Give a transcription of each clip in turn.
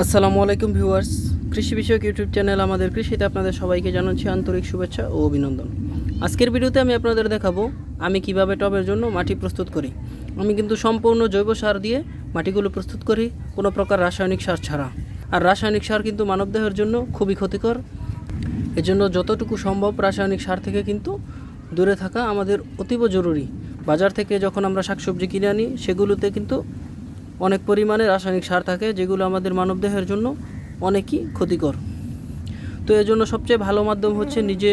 আসসালামু আলাইকুম ভিউয়ার্স। কৃষি বিষয়ক ইউটিউব চ্যানেল আমাদের কৃষিতে আপনাদের সবাইকে জানাচ্ছি আন্তরিক শুভেচ্ছা ও অভিনন্দন। আজকের ভিডিওতে আমি আপনাদের দেখাবো আমি কীভাবে টবের জন্য মাটি প্রস্তুত করি। আমি কিন্তু সম্পূর্ণ জৈব সার দিয়ে মাটিগুলো প্রস্তুত করি, কোনো প্রকার রাসায়নিক সার ছাড়া। আর রাসায়নিক সার কিন্তু মানবদেহের জন্য খুবই ক্ষতিকর। এজন্য যতটুকু সম্ভব রাসায়নিক সার থেকে কিন্তু দূরে থাকা আমাদের অতীব জরুরি। বাজার থেকে যখন আমরা শাকসবজি কিনে আনি, সেগুলোতে কিন্তু অনেক পরিমাণে রাসায়নিক সার থাকে যেগুলো আমাদের মানবদেহের জন্য অনেকই ক্ষতিকর। তো এর জন্য সবচেয়ে ভালো মাধ্যম হচ্ছে নিজে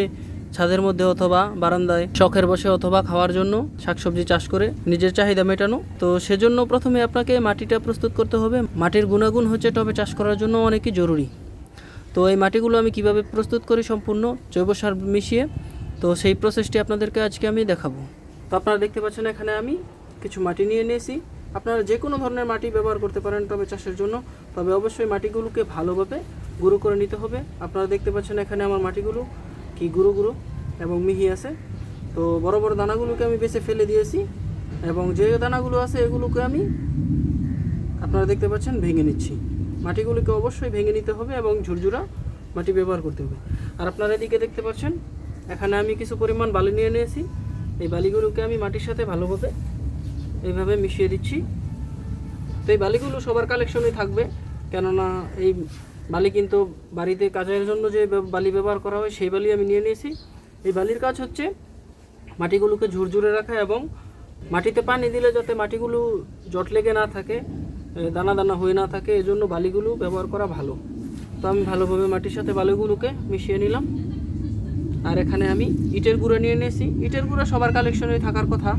ছাদের মধ্যে অথবা বারান্দায় শখের বসে অথবা খাওয়ার জন্য শাকসবজি চাষ করে নিজের চাহিদা মেটানো। তো সেজন্য প্রথমে আপনাকে মাটিটা প্রস্তুত করতে হবে। মাটির গুণাগুণ হচ্ছে টবে চাষ করার জন্য অনেকই জরুরি। তো এই মাটিগুলো আমি কীভাবে প্রস্তুত করি সম্পূর্ণ জৈব সার মিশিয়ে, তো সেই প্রসেসটি আপনাদেরকে আজকে আমি দেখাবো। তো আপনারা দেখতে পাচ্ছেন এখানে আমি কিছু মাটি নিয়ে নিয়েছি। আপনারা যে কোনো ধরনের মাটি ব্যবহার করতে পারেন টবে চাষের জন্য। তবে অবশ্যই মাটিগুলোকে ভালোভাবে গুঁড়ো করে নিতে হবে। আপনারা দেখতে পাচ্ছেন এখানে আমার মাটিগুলো কি গুঁড়ো গুঁড়ো এবং মিহি আছে। তো বড় বড় দানাগুলোকে আমি বেছে ফেলে দিয়েছি এবং যে দানাগুলো আছে এগুলোকে আমি আপনারা দেখতে পাচ্ছেন ভেঙে নিচ্ছি। মাটিগুলোকে অবশ্যই ভেঙে নিতে হবে এবং ঝুরঝুরা মাটি ব্যবহার করতে হবে। আর আপনারা এদিকে দেখতে পাচ্ছেন, এখানে আমি কিছু পরিমাণ বালি নিয়ে নিয়েছি। এই বালিগুলোকে আমি মাটির সাথে ভালোভাবে এইভাবে মিশিয়ে দিচ্ছি। তো এই বালিগুলো সবার কালেকশনে থাকবে। কেননা এই বালি কিন্তু বাড়িতে কাজের জন্য যে বালি ব্যবহার করা হয়, সেই বালি আমি নিয়ে নিয়েছি। এই বালির কাজ হচ্ছে মাটিগুলোকে ঝুরঝুরে রাখা এবং মাটিতে পানি দিলে যাতে মাটিগুলো জট লেগে না থাকে দানা দানা হয়ে না থাকে, এজন্য বালিগুলো ব্যবহার করা ভালো। তো আমি ভালোভাবে মাটির সাথে বালিগুলোকে মিশিয়ে নিলাম। আর এখানে আমি ইটের গুঁড়ো নিয়ে নিয়েছি। ইটের গুঁড়ো সবার কালেকশনে থাকার কথা।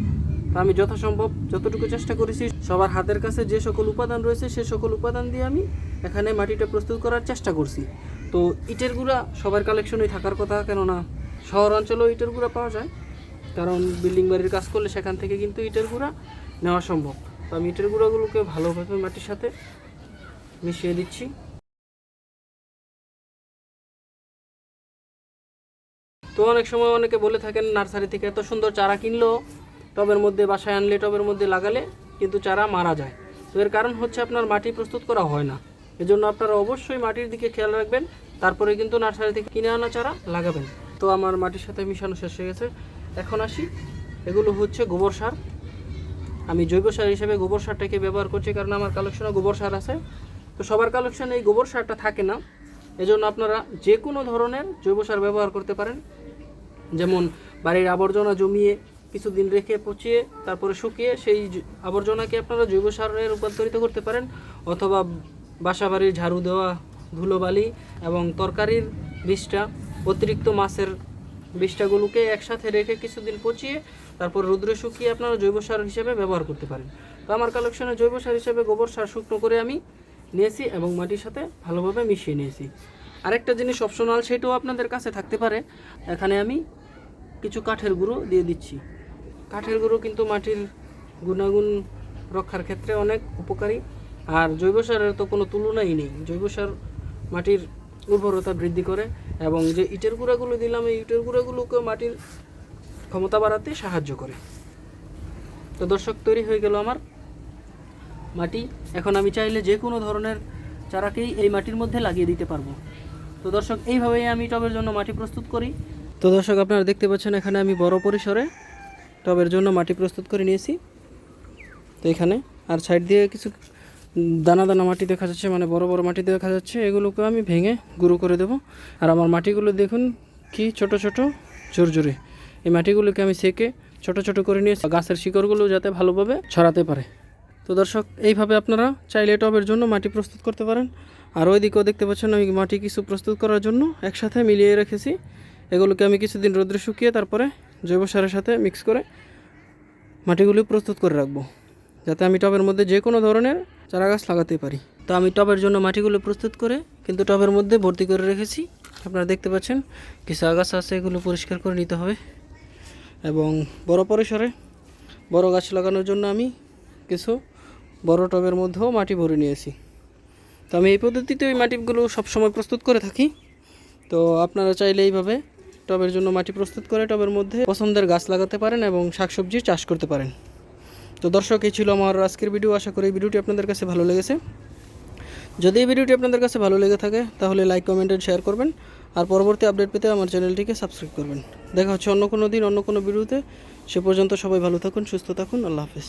আমি যথাসম্ভব যতটুকু চেষ্টা করেছি, সবার হাতের কাছে যে সকল উপাদান রয়েছে, সে সকল উপাদান দিয়ে আমি এখানে মাটিটা প্রস্তুত করার চেষ্টা করছি। তো ইটের গুঁড়া সবার কালেকশনেই থাকার কথা, কেননা শহর অঞ্চলেও ইটের গুঁড়া পাওয়া যায়। কারণ বিল্ডিং বাড়ির কাজ করলে সেখান থেকে কিন্তু ইটের গুঁড়া নেওয়া সম্ভব। তো আমি ইটের গুঁড়াগুলোকে ভালোভাবে মাটির সাথে মিশিয়ে দিচ্ছি। তো অনেক সময় অনেকে বলে থাকেন, নার্সারি থেকে এত সুন্দর চারা কিনলো টবের মধ্যে বাসায় আনলে, টবের মধ্যে লাগালে কিন্তু চারা মারা যায়। তো এর কারণ হচ্ছে আপনার মাটি প্রস্তুত করা হয় না। এজন্য আপনারা অবশ্যই মাটির দিকে খেয়াল রাখবেন, তারপরে কিন্তু নার্সারি থেকে কিনে আনা চারা লাগাবেন। তো আমার মাটির সাথে মিশানো শেষ হয়ে গেছে। এখন আসি, এগুলো হচ্ছে গোবর সার। আমি জৈব সার হিসেবে গোবর সারটাকে ব্যবহার করছি কারণ আমার কালেকশনে গোবর সার আছে। তো সবার কালেকশনে এই গোবর সারটা থাকে না। এজন্য আপনারা যে কোনো ধরনের জৈব সার ব্যবহার করতে পারেন। যেমন বাড়ির আবর্জনা জমিয়ে কিছুদিন রেখে পচিয়ে, তারপরে শুকিয়ে সেই আবর্জনাকে আপনারা জৈব সারে রূপান্তরিত করতে পারেন অথবা বাসা বাড়ির ঝাড়ু দেওয়া ধুলোবালি এবং তরকারির বিষটা অতিরিক্ত মাছের বীজটাগুলোকে একসাথে রেখে কিছুদিন পচিয়ে, তারপর রৌদ্রে শুকিয়ে আপনারা জৈব সার হিসেবে ব্যবহার করতে পারেন। তো আমার কালেকশনে জৈব সার হিসেবে গোবর সার শুকনো করে আমি নিয়েছি এবং মাটির সাথে ভালোভাবে মিশিয়ে নিয়েছি। আরেকটা জিনিস অপশনাল সেটাও আপনাদের কাছে থাকতে পারে। এখানে আমি কিছু কাঠের গুঁড়ো দিয়ে দিচ্ছি। কাঠের গুঁড়ো কিন্তু মাটির গুণাগুণ রক্ষার ক্ষেত্রে অনেক উপকারী। আর জৈব সারের তো কোনো তুলনাই নেই। জৈব সার মাটির উর্বরতা বৃদ্ধি করে এবং যে ইটের গুঁড়াগুলো দিলাম, এই ইটের গুঁড়াগুলোকে মাটির ক্ষমতা বাড়াতে সাহায্য করে। তো দর্শক, তৈরি হয়ে গেল আমার মাটি। এখন আমি চাইলে যে কোনো ধরনের চারাকেই এই মাটির মধ্যে লাগিয়ে দিতে পারব। তো দর্শক, এইভাবেই আমি টবের জন্য মাটি প্রস্তুত করি। তো দর্শক, আপনারা দেখতে পাচ্ছেন এখানে আমি বড় পরিসরে টবের জন্য মাটি প্রস্তুত করে নিয়েছি। তো এখানে আর সাইড দিয়ে কিছু দানা দানা মাটি দেখা যাচ্ছে মানে বড় বড় মাটি দেখা যাচ্ছে, এগুলোকে আমি ভেঙে গুঁড়ো করে দেবো। আর আমার মাটিগুলো দেখুন কি ছোট ছোট জোরজোরে এই মাটিগুলোকে আমি সেকে ছোট ছোট করে নিয়ে গাছের শিকড়গুলো যাতে ভালোভাবে ছড়াতে পারে। তো দর্শক, এইভাবে আপনারা চাইলে টবের জন্য মাটি প্রস্তুত করতে পারেন। আর ওইদিকেও দেখতে পাচ্ছেন আমি মাটি কিছু প্রস্তুত করার জন্য একসাথে মিলিয়ে রেখেছি। এগুলোকে আমি কিছুদিন রোদ্রে শুকিয়ে তারপরে জৈব সারের সাথে মিক্স করে মাটিগুলি প্রস্তুত করে রাখব, যাতে আমি টবের মধ্যে যে কোনো ধরনের চারা গাছ লাগাতে পারি। তো আমি টবের জন্য মাটিগুলো প্রস্তুত করে কিন্তু টবের মধ্যে ভর্তি করে রেখেছি। আপনারা দেখতে পাচ্ছেন কিছু আগাছা আছে, এগুলো পরিষ্কার করে নিতে হবে। এবং বড় পরিসরে বড় গাছ লাগানোর জন্য আমি কিছু বড় টবের মধ্যেও মাটি ভরে নিয়েছি। তো আমি এই পদ্ধতিতে ওই মাটিগুলো সবসময় প্রস্তুত করে থাকি। তো আপনারা চাইলে এইভাবে টবের জন্য মাটি প্রস্তুত করে টবের মধ্যে পছন্দের গাছ লাগাতে পারেন এবং শাকসবজির চাষ করতে পারেন। তো দর্শক, এই ছিল আমার আজকের ভিডিও আশা করি ভিডিওটি আপনাদের কাছে ভালো লেগেছে। যদি এই ভিডিওটি আপনাদের কাছে ভালো লেগে থাকে, তাহলে লাইক কমেন্ট শেয়ার করবেন। আর পরবর্তী আপডেট পেতে আমার চ্যানেলটিকে সাবস্ক্রাইব করবেন। দেখা হচ্ছে অন্য কোনো দিন, অন্য কোনো ভিডিওতে সে পর্যন্ত সবাই ভালো থাকুন, সুস্থ থাকুন। আল্লাহ হাফিজ।